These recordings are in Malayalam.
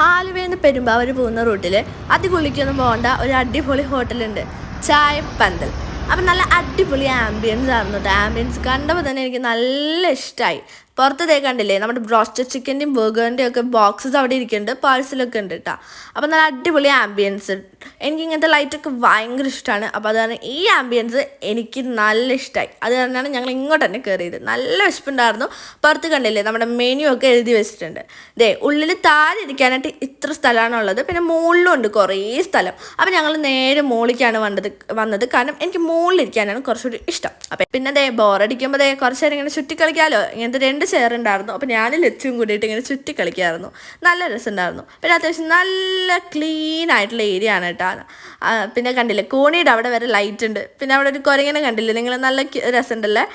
ആലുവയിൽ നിന്ന് പെരുമ്പാവൂർ പോകുന്ന റൂട്ടിൽ അതികുളിക്കൊന്നും പോകേണ്ട ഒരു അടിപൊളി ഹോട്ടലുണ്ട് ചായ പന്തൽ. അപ്പം നല്ല അടിപൊളി ആംബിയൻസ് ആയിരുന്നു കേട്ടോ ആംബിയൻസ് കണ്ടപ്പോൾ തന്നെ എനിക്ക് നല്ല ഇഷ്ടമായി പുറത്തതേ കണ്ടില്ലേ നമ്മുടെ ബ്രോസ്റ്റഡ് ചിക്കന്റെയും ബർഗറിന്റെയും ഒക്കെ ബോക്സസ് അവിടെ ഇരിക്കുന്നുണ്ട് പാഴ്സലൊക്കെ ഉണ്ട് കേട്ടോ അപ്പം നല്ല അടിപൊളി ആംബിയൻസ് എനിക്ക് ഇങ്ങനത്തെ ലൈറ്റൊക്കെ ഭയങ്കര ഇഷ്ടമാണ് അപ്പോൾ അത് കാരണം ഈ ആംബിയൻസ് എനിക്ക് നല്ല ഇഷ്ടമായി അത് കാരണമാണ് ഞങ്ങൾ ഇങ്ങോട്ട് തന്നെ കയറിയത് നല്ല വിശപ്പുണ്ടായിരുന്നു. പുറത്ത് കണ്ടില്ലേ നമ്മുടെ മെനു ഒക്കെ എഴുതി വെച്ചിട്ടുണ്ട്. ദേ ഉള്ളിൽ താഴെ ഇരിക്കാനായിട്ട് ഇത്ര സ്ഥലമാണ് ഉള്ളത് പിന്നെ മുകളിലും ഉണ്ട് കുറേ സ്ഥലം. അപ്പോൾ ഞങ്ങൾ നേരെ മുകളിലേക്കാണ് വന്നത് വന്നത്. കാരണം എനിക്ക് മുകളിലിരിക്കാനാണ് കുറച്ചുകൂടി ഇഷ്ടം. അപ്പം പിന്നെ ദേ ബോറടിക്കുമ്പോൾ ദേ കുറച്ച് നേരം ഇങ്ങനെ ചുറ്റി കളിക്കാമല്ലോ ഇങ്ങനത്തെ രണ്ട് ചെയർ ഉണ്ടായിരുന്നു. അപ്പോൾ ഞാൻ ലച്ചും കൂടിയിട്ട് ഇങ്ങനെ ചുറ്റി കളിക്കായിരുന്നു. നല്ല രസമുണ്ടായിരുന്നു. പിന്നെ അത്യാവശ്യം നല്ല ക്ലീൻ ആയിട്ടുള്ള ഏരിയ ആണ് കേട്ടോ. പിന്നെ കണ്ടില്ലേ കോണിയുടെ അവിടെ വരെ ലൈറ്റ് ഉണ്ട്. പിന്നെ അവിടെ ഒരു കുരങ്ങനെ കണ്ടില്ലേ? നിങ്ങൾ നല്ല രസമുണ്ടല്ലേ?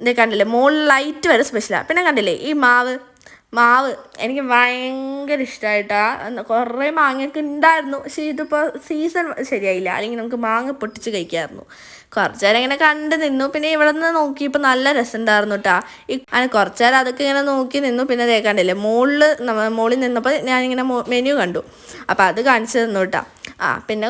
ഇത് കണ്ടില്ലേ? മുകളിൽ ലൈറ്റ് വരെ സ്പെഷ്യലാണ് പിന്നെ കണ്ടില്ലേ? ഈ മാവ് മാവ് എനിക്ക് ഭയങ്കര ഇഷ്ടമായിട്ടാണ് കുറേ മാങ്ങയൊക്കെ ഉണ്ടായിരുന്നു പക്ഷേ ഇതിപ്പോൾ സീസൺ ശരിയായില്ല. അല്ലെങ്കിൽ നമുക്ക് മാങ്ങ പൊട്ടിച്ച് കഴിക്കാമായിരുന്നു കുറച്ച് നേരം ഇങ്ങനെ കണ്ട് നിന്നു. പിന്നെ ഇവിടെ നിന്ന് നോക്കിയപ്പോൾ നല്ല രസമുണ്ടായിരുന്നു കേട്ടോ ഈ അങ്ങനെ കുറച്ച് നേരം അതൊക്കെ ഇങ്ങനെ നോക്കി നിന്നു. പിന്നെ ദേ കണ്ടില്ലേ? മുകളിൽ മുകളിൽ നിന്നപ്പോൾ ഞാനിങ്ങനെ മെനു കണ്ടു. അപ്പോൾ അത് കാണിച്ചു തന്നു കേട്ടാ ആ പിന്നെ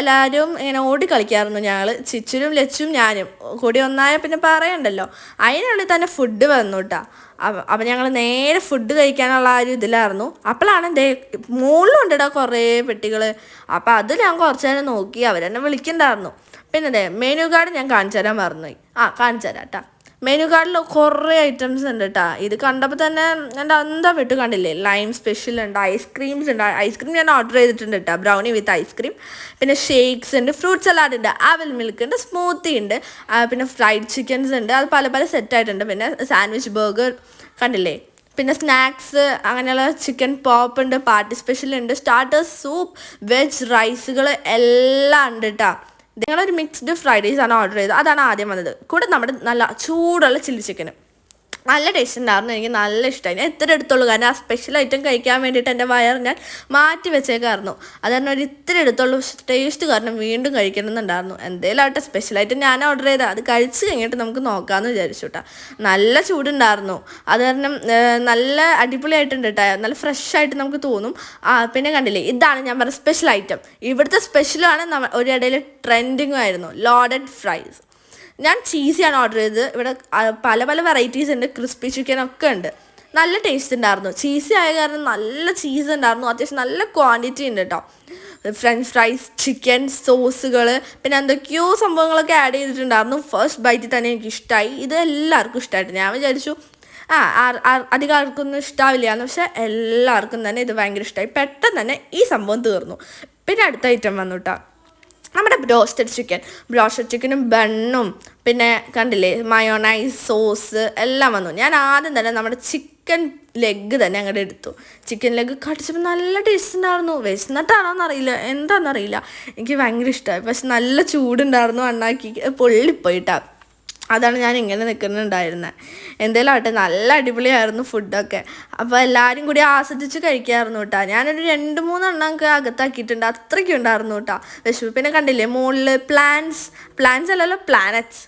എല്ലാവരും ഇങ്ങനെ ഓടി കളിക്കായിരുന്നു ഞങ്ങൾ ചിച്ചുരും ലച്ചും ഞാനും. കൂടി ഒന്നായ പിന്നെ പറയണ്ടല്ലോ. അതിനുള്ളിൽ തന്നെ ഫുഡ് വന്നു കേട്ടാ അപ്പം ഞങ്ങൾ നേരെ ഫുഡ് കഴിക്കാനുള്ള ആ ഒരു ഇതിലായിരുന്നു. അപ്പോഴാണ് ദേ മുകളിലും ഉണ്ടെടാ കുറേ പെട്ടികൾ അപ്പം അത് ഞാൻ കുറച്ച് നേരം നോക്കി അവരെന്നെ വിളിക്കണ്ടായിരുന്നു. പിന്നെ ദേ മെനു കാർഡ് ഞാൻ കാണിച്ചു തരാൻ മറന്നുപോയി. ആ കാണിച്ചു തരാം കേട്ടാ മെനു കാർഡിൽ കുറേ ഐറ്റംസ് ഉണ്ട് കേട്ടോ ഇത് കണ്ടപ്പോൾ തന്നെ എന്റെ അന്താ വിട്ട് കണ്ടില്ലേ? ലൈം സ്പെഷ്യൽ ഉണ്ട് ഐസ്ക്രീംസ് ഉണ്ട് ഐസ്ക്രീം ഞാൻ ഓർഡർ ചെയ്തിട്ടുണ്ട് കേട്ടോ ബ്രൗണി വിത്ത് ഐസ്ക്രീം പിന്നെ ഷേക്സ് ഉണ്ട് ഫ്രൂട്ട് സലാഡ് ഉണ്ട് ആവൽ മിൽക്ക് ഉണ്ട് സ്മൂത്തി ഉണ്ട് പിന്നെ ഫ്രൈഡ് ചിക്കൻസ് ഉണ്ട് അത് പല പല സെറ്റായിട്ടുണ്ട് പിന്നെ സാൻഡ്വിച്ച് ബർഗർ കണ്ടില്ലേ? പിന്നെ സ്നാക്സ് അങ്ങനെയുള്ള ചിക്കൻ പോപ്പ് ഉണ്ട് പാർട്ടി സ്പെഷ്യൽ ഉണ്ട് സ്റ്റാർട്ടേഴ്സ് സൂപ്പ് വെജ് റൈസുകൾ എല്ലാം ഉണ്ട് കേട്ടോ ഞങ്ങളൊരു മിക്സ്ഡ് ഫ്രൈഡ് റൈസ് ആണ് ഓർഡർ ചെയ്തത്. അതാണ് ആദ്യം വന്നത്. കൂടെ നമ്മുടെ നല്ല ചൂടുള്ള ചില്ലി ചിക്കനും നല്ല ടേസ്റ്റ് ഉണ്ടായിരുന്നു എനിക്ക് നല്ല ഇഷ്ടമായി ഞാൻ ഇത്ര എടുത്തുള്ളൂ. കാരണം ആ സ്പെഷ്യൽ ഐറ്റം കഴിക്കാൻ വേണ്ടിയിട്ട് എന്റെ വയർ ഞാൻ മാറ്റി വെച്ചേക്കായിരുന്നു. അത് കാരണം ഒരു ഇത്ര എടുത്തുള്ളൂ. ടേസ്റ്റ് കാരണം വീണ്ടും കഴിക്കണമെന്നുണ്ടായിരുന്നു. എന്തേലും ആവട്ടെ സ്പെഷ്യൽ ഐറ്റം ഞാൻ ഓർഡർ ചെയ്താൽ അത് കഴിച്ച് കഴിഞ്ഞിട്ട് നമുക്ക് നോക്കാമെന്ന് വിചാരിച്ചു കേട്ടോ നല്ല ചൂടുണ്ടായിരുന്നു. അത് കാരണം നല്ല അടിപൊളിയായിട്ടുണ്ട് കേട്ടോ നല്ല ഫ്രഷ് ആയിട്ട് നമുക്ക് തോന്നും. ആ പിന്നെ കണ്ടില്ലേ ഇതാണ് ഞാൻ പറഞ്ഞ സ്പെഷ്യൽ ഐറ്റം ഇവിടുത്തെ സ്പെഷ്യലാണ് നമ്മ ഒരിടയിൽ ട്രെൻഡിങ്ങും ആയിരുന്നു. ലോഡഡ് ഫ്രൈസ് ഞാൻ ചീസിയാണ് ഓർഡർ ചെയ്തത്. ഇവിടെ പല പല വെറൈറ്റീസ് ഉണ്ട്. ക്രിസ്പി ചിക്കൻ ഒക്കെ ഉണ്ട്. നല്ല ടേസ്റ്റ് ഉണ്ടായിരുന്നു. ചീസി ആയ കാരണം നല്ല ചീസ് ഉണ്ടായിരുന്നു. അത്യാവശ്യം നല്ല ക്വാണ്ടിറ്റി ഉണ്ട് കേട്ടോ ഫ്രഞ്ച് ഫ്രൈസ് ചിക്കൻ സോസുകൾ പിന്നെ എന്തൊക്കെയോ സംഭവങ്ങളൊക്കെ ആഡ് ചെയ്തിട്ടുണ്ടായിരുന്നു. ഫസ്റ്റ് ബൈറ്റിൽ തന്നെ എനിക്ക് ഇഷ്ടമായി ഇത് എല്ലാവർക്കും ഇഷ്ടമായിട്ട് ഞാൻ വിചാരിച്ചു ആ അധികം ആർക്കൊന്നും ഇഷ്ടാവില്ല എന്ന് പക്ഷേ എല്ലാവർക്കും തന്നെ ഇത് ഭയങ്കര ഇഷ്ടമായി പെട്ടെന്ന് തന്നെ ഈ സംഭവം തീർന്നു. പിന്നെ അടുത്ത ഐറ്റം വന്നു കേട്ടോ നമ്മുടെ ബ്രോസ്റ്റഡ് ചിക്കൻ ബ്രോസ്റ്റഡ് ചിക്കനും ബണ്ണും പിന്നെ കണ്ടില്ലേ മയോണൈസ് സോസ് എല്ലാം വന്നു. ഞാൻ ആദ്യം തന്നെ നമ്മുടെ ചിക്കൻ ലെഗ് തന്നെ അങ്ങോട്ട് എടുത്തു. ചിക്കൻ ലെഗ് കടിച്ചപ്പോൾ നല്ല ടേസ്റ്റ് ഉണ്ടായിരുന്നു വിശന്നിട്ടാണോന്ന് എന്നറിയില്ല എന്താണെന്നറിയില്ല എനിക്ക് ഭയങ്കര ഇഷ്ടമായി പക്ഷെ നല്ല ചൂടുണ്ടായിരുന്നു. അണ്ണാക്കി പൊള്ളിപ്പോയിട്ടാ അതാണ് ഞാൻ ഇങ്ങനെ നിൽക്കുന്നുണ്ടായിരുന്നത് എന്തേലും ആവട്ടെ നല്ല അടിപൊളിയായിരുന്നു ഫുഡൊക്കെ. അപ്പോൾ എല്ലാവരും കൂടി ആസ്വദിച്ച് കഴിക്കായിരുന്നു കേട്ടോ ഞാനൊരു രണ്ട് മൂന്നെണ്ണമൊക്കെ അകത്താക്കിയിട്ടുണ്ട്. അത്രയ്ക്കും ഉണ്ടായിരുന്നു കേട്ടോ വിഷു പിന്നെ കണ്ടില്ലേ? മുകളിൽ പ്ലാൻസ് പ്ലാൻസ് അല്ലല്ലോ പ്ലാനറ്റ്സ്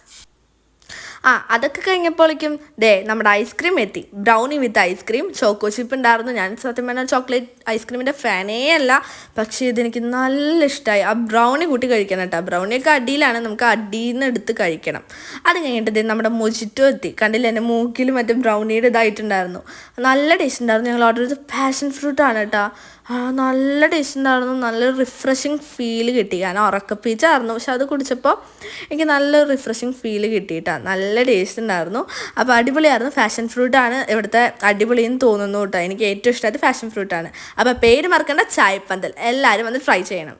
ആ അതൊക്കെ കഴിഞ്ഞപ്പോഴേക്കും ദേ നമ്മുടെ ഐസ്ക്രീം എത്തി. Brownie with ice cream. Choco chip ഉണ്ടായിരുന്നു. ഞാൻ സത്യം പറഞ്ഞാൽ ചോക്ലേറ്റ് ഐസ്ക്രീമിന്റെ ഫാനേ അല്ല. പക്ഷേ ഇതെനിക്ക് നല്ല ഇഷ്ടമായി ആ ബ്രൗണി കൂട്ടി കഴിക്കണം കേട്ടോ. ബ്രൗണിയൊക്കെ അടിയിലാണ്. നമുക്ക് അടിയിൽ നിന്ന് എടുത്ത് കഴിക്കണം. അത് കഴിഞ്ഞിട്ട് ദേ നമ്മുടെ മുജിറ്റോ എത്തി. കണ്ടില്ല? എന്റെ മൂക്കിൽ മറ്റേ ബ്രൗണിയുടെ ഇതായിട്ടുണ്ടായിരുന്നു. നല്ല ടേസ്റ്റ് ഉണ്ടായിരുന്നു. ഞങ്ങൾ ഓർഡർ ചെയ്ത് പാഷൻ ഫ്രൂട്ടാണ് കേട്ടോ. ആ നല്ല ടേസ്റ്റ് ഉണ്ടായിരുന്നു. നല്ല റിഫ്രഷിങ് ഫീൽ കിട്ടി. കാരണം ഉറക്കപ്പീച്ചായിരുന്നു. പക്ഷെ അത് കുടിച്ചപ്പോൾ എനിക്ക് നല്ല റിഫ്രഷിങ് ഫീൽ കിട്ടിയിട്ടാണ് നല്ല ടേസ്റ്റ് ഉണ്ടായിരുന്നു. അപ്പോൾ അടിപൊളിയായിരുന്നു. ഫാഷൻ ഫ്രൂട്ടാണ് ഇവിടുത്തെ അടിപൊളിയെന്ന് തോന്നുന്നു കേട്ടോ. എനിക്ക് ഏറ്റവും ഇഷ്ടമായത് ഫാഷൻ ഫ്രൂട്ടാണ് അപ്പോൾ പേര് മറക്കേണ്ട ചായപ്പന്തൽ. എല്ലാവരും വന്ന് ട്രൈ ചെയ്യണം.